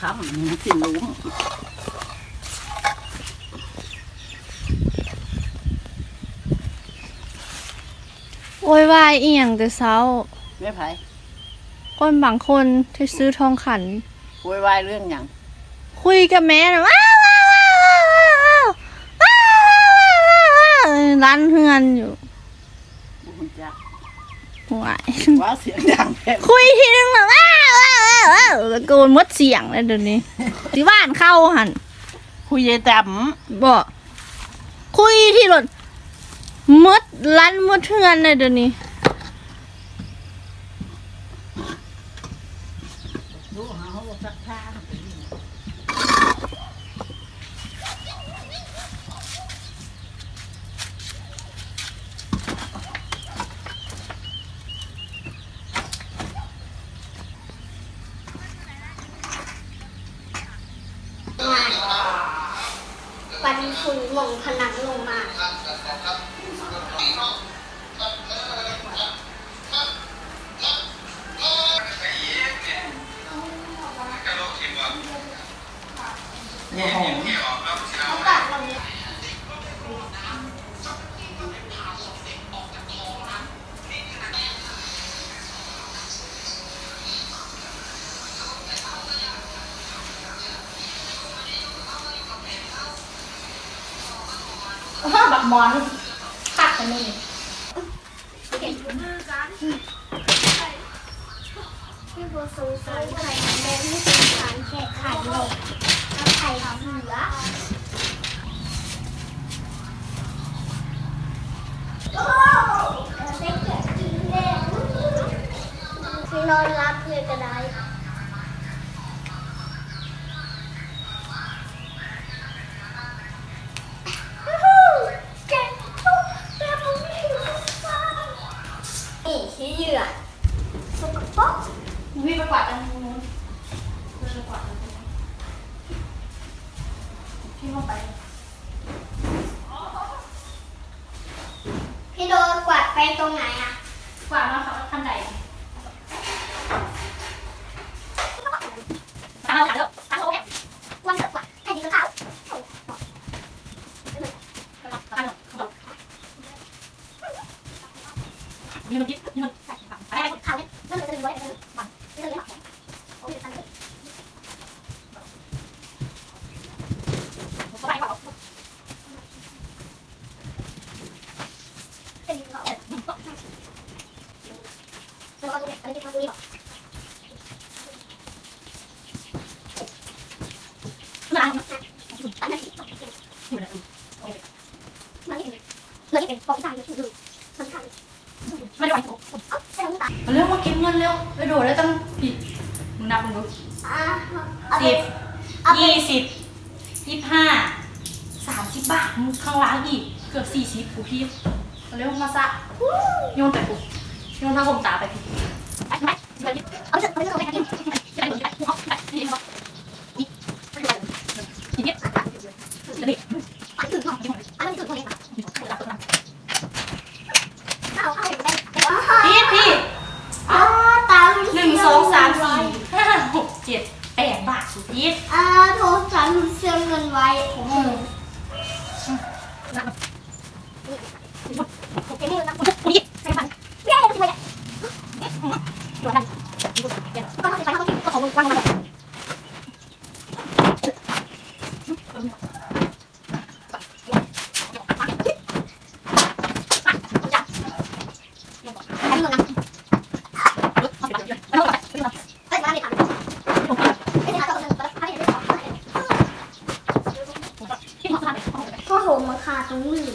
ค้ำมันสิหลุมโวยวายอีหยังแต่เช้าไม่ไผคนบางคนที่ซื้อทองขันโวยวายเรื่องหยังคุยกับแม่นะว้าวว้าวว้าวว้าวว้าวว้าวว้าวร้านเฮือนอยู่บุญจักห่วยว่าเสียงดังแท้คุยทีนึงแบบว้าวว้าวว้าวว้าว ตะโกนหมดเสียงเลยเดี๋ยวนี้ที่บ้านเข้าหันคุยยายแต้มบอกคุยที่รถหมดร้านหมดเฮือนเลยเดี๋ยวนี้ดูหาเขาบอกสักท่า ปันฝุ่นหม่งผนังลงมาเนี่ย มอนคัดกันนี่พี่โบัวสงสารไข่แดงที่สงสารแค่ไข่ลงแล้วไข่เสือโอ้ได้เกิดกินแน่พี่นอนรับเลยก็ได้ นี่ขี้เหยื่อสกปรก วิ่งไป กวาดตรงนู้นวิ่งไปกวาดตรงนี้พี่เข้าไป พี่โดนกวาดไปตรงไหนอะ กวาดมาค่ะขั้นใดตามเราตามเราแค่ วันเกิดกวาดแค่นี้ก็เข้า ตามเรามีมันคิดมีมันไปไป เข้าเนี่ยนั่นเลยจะดึงไว้จะดึงบังจะดึงไม่หลับโอ้ยอันนี้ ไปเปล่า เป็นเขาแล้วก็ตรงนี้อันนี้เป็นตรงนี้หรอ ไม่ได้ อันนั้นมันนี่เลยเป็นฟองตายอยู่ที่ดูมันทำ ไม่ได้ไป เอ้าใช่ไหมตา เร็วมาเก็บเงินเร็วไปโดดได้ตั้งผิดมึงนับมึงดู อ่าเอาไป สิบ เอาไป ยี่สิบยี่สิบห้าสามสิบบาทมึงข้างล่างอีกเกือบ สี่สิบกูพี่เร็วมาซะโยนไปกูโยนทางผมตาไปพี่ไปไปไปเอาไปเอาไปเอาไปกินไปไปเอาไปนี่ครับนี่ทีนี้จะดิ อันนี้ถึงห้องอันนี้ถึงห้องเองเอาเอาไปไป พี่พี่ อ๋อตา หนึ่งสองสามสี่ห้าหกเจ็ดแปดบาทสุดพี่ อ่าโทรศัพท์เชื่อมเงินไว้ โอ้โห เอ็มนะ กูยิบใส่ฟัน เย้ไปเลย โดนกันก็ต้องไปเขาต้องก็ของวางมา ไม่ต้องไปไม่ต้องไป เอ้ยมาไม่ทันไม่ทันก็ต้องให้ได้สอง ที่ห้องทาน ก็โหมาขาตรงมือ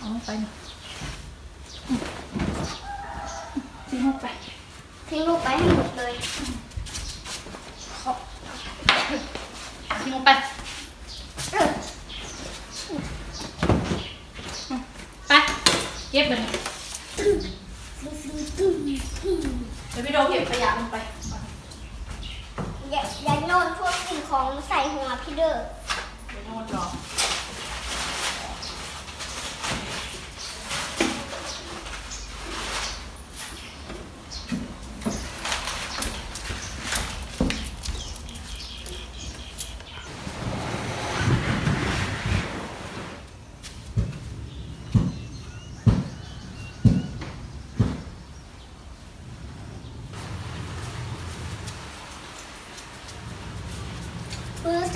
อ๋อไปที่ห้องไป ทิ้งลูกไปให้หมดเลย ที่ห้องไป เออ ไปเก็บเลยเดี๋ยวพี่โดเก็บขยะลงไป อย่าอย่าโยนพวกสิ่งของใส่หัวพี่เด้อ เดี๋ยวโดนรอ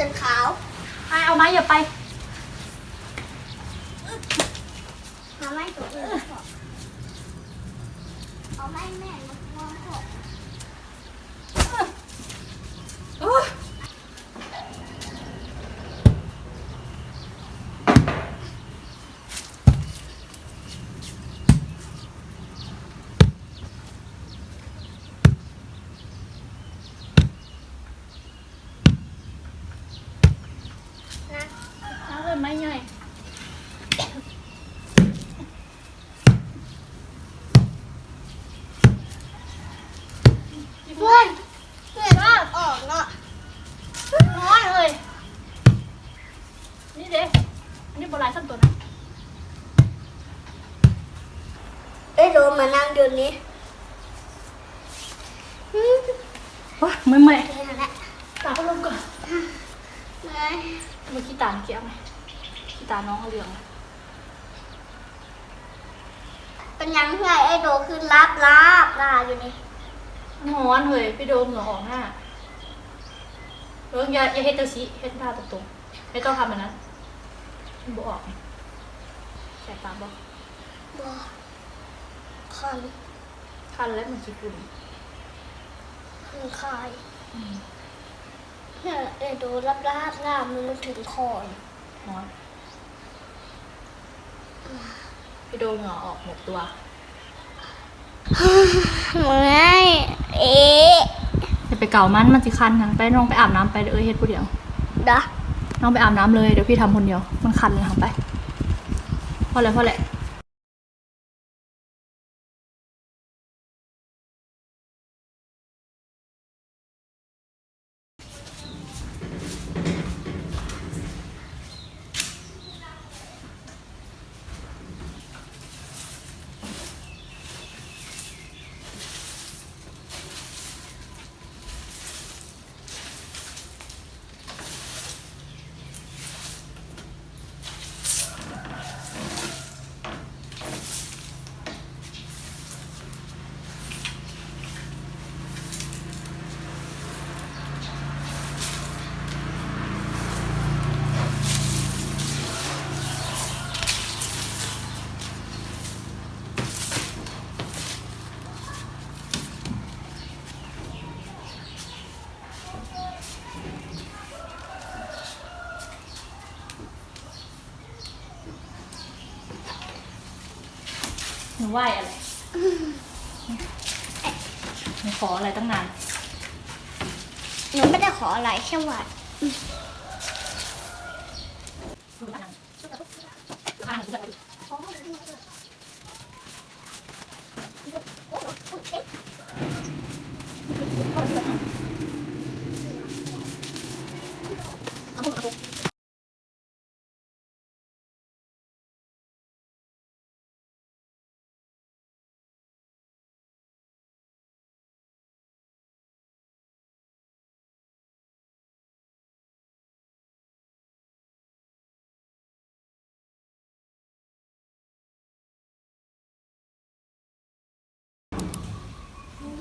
จนขาว ไปเอาไม้อย่าไป หาไม้ตัวอื่นก่อนเอาไม้แม่มามองก่อน เอาเลยไม้ใหญ่ เพื่อนเพื่อนว่าออกเนาะ น้อยเลย นี่เด้อันนี้โบราณสั้นตัวนะ เอ้ยโด นมานั่งเดี๋ยวนี้อืมว้าไม่ไม่เพื่อนแหละตาเขาลงก่อนเมื่อยเมื่อกี้ตาเกี่ยวไหมขี้ตาน้องเขาเหลืองเป็นยังไงไอ้โดคือรับรับลาอยู่นี่มันร้อนเลยพี่โดมเหงื่อออกหน้าเอออย่าอย่าเฮ็ดเจ้าชี้เฮ็ดหน้าตรงๆไม่ต้องทำแบบนั้นมันบอกออกแสบตาบอกบอ คัน คันแล้วมันขี้ฝุ่นคันคายเนี่ยไอ้โดรับรับลามันมาถึงคอร้อนพี่โดมเหงื่อออกหมดตัวเมื่อยเอ๊ะอย่าไปเก่ามันมันสิคันทั้งไปน้องไปอาบน้ำไปเออเฮ็ดผู้เดียวดะน้องไปอาบน้ำเลยเดี๋ยวพี่ทำคนเดียว มันคันเลยทำไปพอแล้วพอแล้ว ไหวอะไรหนูขออะไรตั้งนาน หนูไม่ได้ขออะไรแค่ว่า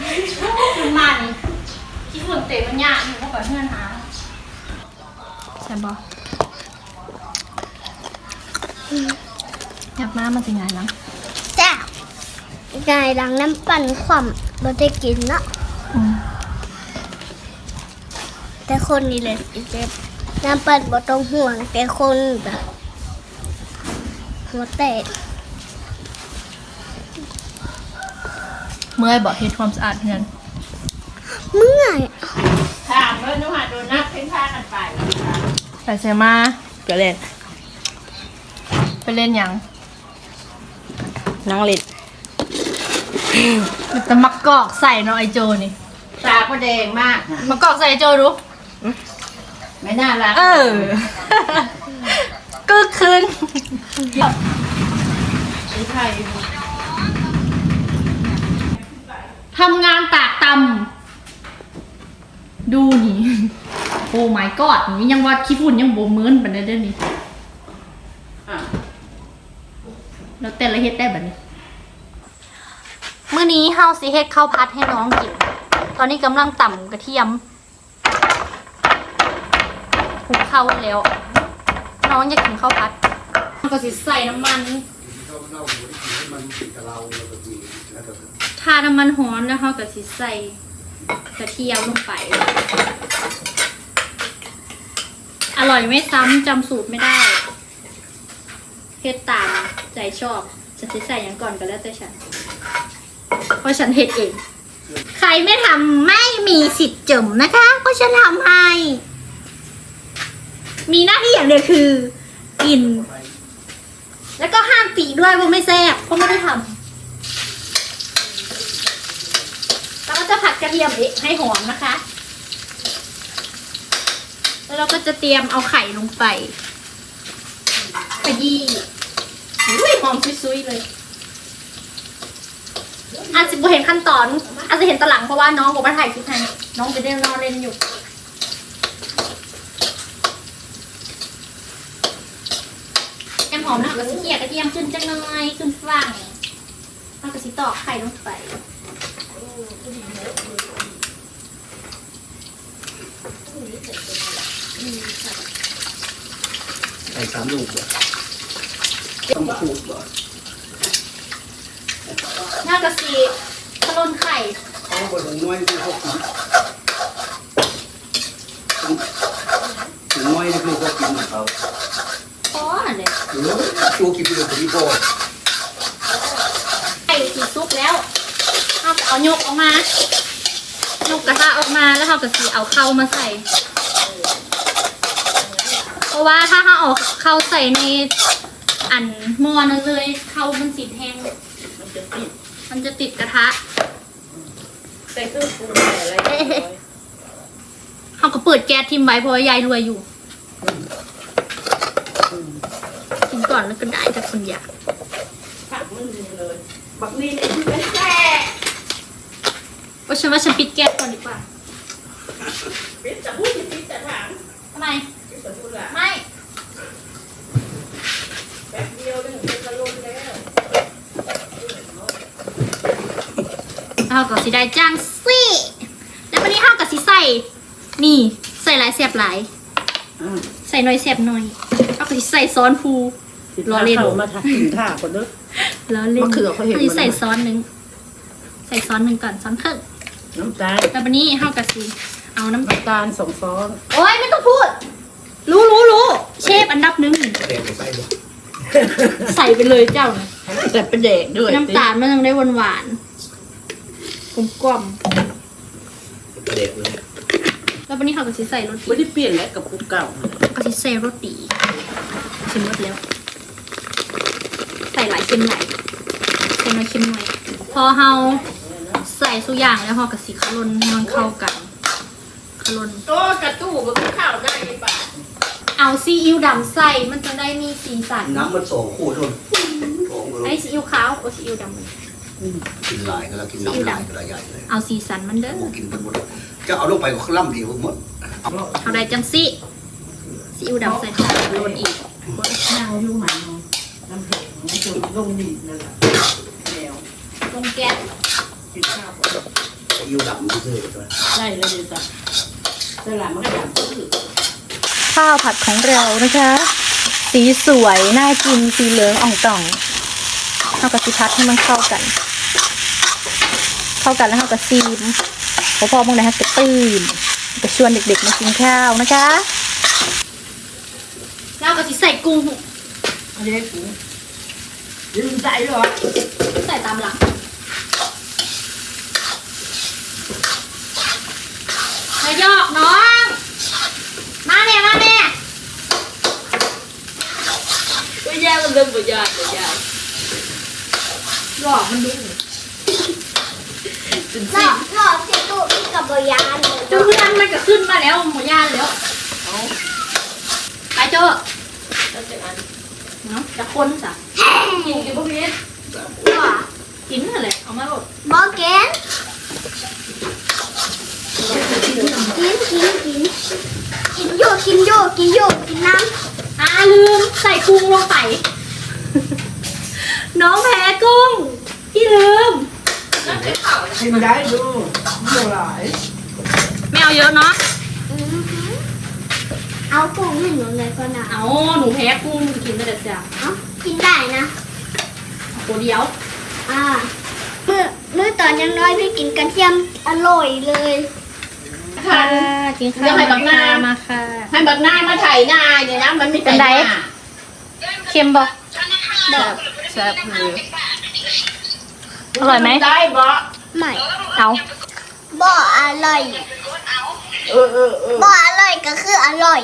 ดือนหัวขึ้นมานี่คิดฝุ่นเตะมันยากอยู่เพราะกับเพื่อนหาใช่ปะอยากมามันจะไงนะจ้าไงดังน้ำปั่นขวัญเราได้กินเนาะอืมแต่คนนี่เลยอีเจ็บน้ำปั่นบ่ต้องห่วงแต่คนแบบหัวแตก มื่อยบอกเฮ็ดความสะอาดเพื่อนเมื่อยถามว่านุหาโดนัทเพ่นพากันไปไปเซมาเกิดเล่นไปเล่นหยังนั่งเล่นมันจะมักกอกใส่เนาะไอโจนี่ตาก็แดงมากมักกอกใส่ไอโจดูไม่น่ารักเออกึกคืนไอ้ไทย ทำงานตากตำดูนี่ โอ้ my god นี่ยังว่าขี้ฝุ่นยังโบเหมือนบันไดเด้อนี่อะแล้วแต่ละเฮ็ดได้แบบนี้ มื้อนี้เฮาสิเฮ็ดข้าวพัดให้น้องกิน ตอนนี้กำลังต่ำกระเทียมคลุกเข้าแล้ว น้องอยากกินข้าวพัดก็สิใส่น้ำมัน ถ้าน้ำมันร้อนแล้วเฮาก็สิใส่กระเทียมลงไป อร่อยไม่ซ้ำจำสูตรไม่ได้เฮ็ดตามใจชอบ ฉันจะใส่อย่างก่อนก็แล้วแต่ฉัน เพราะฉันเฮ็ดเอง ใครไม่ทำไม่มีสิทธิ์จมนะคะ เพราะฉันทำให้ มีหน้าที่อย่างเดียวคือ กิน แล้วก็ห้ามติด้วยว่าไม่แซ่บเพราะไม่ได้ทำแล้ว กระเทียมอีกให้หอมนะคะ แล้วเราก็จะเตรียมเอาไข่ลงไปขยี้อุ้ยหอมซุยๆเลย อาจจะเห็นขั้นตอน อาจจะเห็นตอนหลังเพราะว่าน้องบอกว่าถ่ายคลิปให้น้องจะได้นอนเล่นอยู่แกมหอมนะคะก็สิเกียกระเทียมขึ้นจังหน่อยขึ้นฟังแล้วก็สิตอกไข่ลงไป ไอ้สามลูกเหรอต้องขูดก่อนหน้ากระสีขลนไข่เขาบนน้อยที่เขากินถึงน้อยนี่คือเขากินของเขาพอน่ะเนี่ยหรือตัวกินเป็นตัวที่พ่อไข่สีซุกแล้วเอาเอายกออกมายกกระทะออกมาแล้วเราก็สีเอาเข้ามาใส่ เพราะว่าถ้าเราเอาเข้าใส่ในอันหม้อนั่นเลยเข้ามันสีแห้งมันจะติดมันจะติดกระทะใส่เครื่องปรุงใส่อะไรเรียบร้อยเขาก็เปิดแก๊สทิ้งไว้เพราะว่ายายรวยอยู่กินก่อนแล้วก็ได้จากคนอยากผักมันดีเลย บักนี่นี่คือเป็นแซ่เพราะฉันว่าฉันปิดแก๊สก่อนดีกว่าปิดจะพูดจะปิดจะถามทำไม ปิดจะพูดละไม่ แป๊บเดียวนึงเป็นกระโหลกแล้วเราก็สิได้จ้างซี่แล้ววันนี้เราก็สิใส่ นี่ ใส่หลายเสียบหลายใส่หน่อยเสียบหน่อยเราก็สิใส่ซ้อนภูรอเล่นเขามาทักกินท่าคนเด้อ แล้วเล่นมะเขือเขาเห็นอันนี้หมดแล้วใส่ซ้อนหนึ่ง ใส่ซ้อนหนึ่งก่อนซ้อนครึ่งน้ำตาลแล้ววันนี้เราก็สิเอาน้ำน้ำตาลสองช้อนโอ๊ยไม่ต้องพูดรู้รู้รู้ เชฟอันดับหนึ่งแดงไปใส่ด้วยใส่ไปเลยเจ้านะแต่เป็นเด็กด้วยน้ำตาลมันยังได้หวานหวานๆกลมกล่อมแดงเลยๆแล้ววันนี้เขาก็สิใส่รสไม่ดีได้เปลี่ยนแล้วกับคุกเก่าก็สิใส่รสดีชิมรสแล้ว ใส่หลายเค็มหลายเค็มน้อยเค็มน้อยพอเฮาใส่สุกอย่างแล้วเฮาก็สิคลนให้มันเข้ากันคลน โตกระตู้กับข้าวได้ป่ะ เอาซีอิ๊วดำใส่มันจะได้มีสีสันน้ำมันสองคู่ทนสองเลไอ้ยซีอิ๊วขาวโอ้ซีอิ๊วดำมันกินหลายก็แล้วกินน้ำลายก็แล้วใหญ่เลยเอาสีสันมันเด้อโอ้กินเป็นหมดจะเอาลงไปก็ล่ำดีกว่าหมดเอาได้จังสิซีอิ๊วดำใส่ข้าวโรนอีกนั่งอยู่หมันน้ำแข็งมันจะลงดินนั่นแหละแล้วลงแก๊สกินข้าวก่อนยูดำซื่อๆด้วยได้เลยเดี๋ยวจ้ะตลาดมันก็อยากซื้อ ข้าวผัดของเรานะคะ สีสวยน่ากินสีเหลืองอ่องต่องเอากับสีพัดให้มันเข้ากัน เข้ากันแล้วเอากับซีมพอพอมองไหนฮะจะตื่นจะชวนเด็กๆมากินข้าวนะคะแล้วก็สิใส่กุ้งอันนี้กูลืมใจเหรอใส่ตามหลังมายอกน้อง มาแม่มาแม่ ไม่แยากก็เริ่มไม่ยากไม่ยากหลอกมันดูเป็นหลสิอกหลอกสิตุพี่กับบยานเลยเพื่อนมันก็ขึ้นมาแล้วหมูย่านแล้วอ๋อไปโจ้เนาะจะคนสะกินกินพวกนี้บ่กินอะไรเอามาหลดบ่แกนกินกินกินกินโยกินโยกินโยกินน้ำ อ่าลืมใส่กุ้งลงไป น้องแพ้กุ้งพี่ลืม ชิมได้ดูเท่าไหร่ไม่เอาเยอะเนาะอือหือเอากุ้งให้หนูเลยก็นะเอาหนูแพ้กุ้งหนูกินได้แต่จ้ะเอากินได้นะ ตัวเดียวอ่าเมื่อเมื่อตอนยังน้อยพี่กินกระเทียมอร่อยเลยค่ะ กินข้าวมาค่ะมาค่ะ ให้บักหน้ามาไถหน้าเนี่ยนะมันไม่เป็นไดเค็มบ่แซ่บเลยอร่อยไหมได้บ่ไม่ เอาบ่อร่อย เออเออเออบ่อร่อยก็คืออร่อย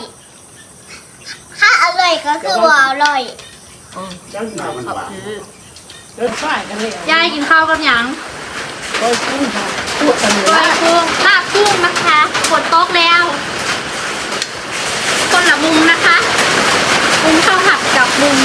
ถ้าอร่อยก็คือบ่อร่อยจังหวะมันหวานเออใช่กันเลยยายกินข้าวกับหยัง ก็กุ้งค่ะพูดกันเลยลาบกุ้งลาบกุ้งนะคะกดโต๊ะแล้วคนละมุมนะคะ มุมข้าวผัดกับมุม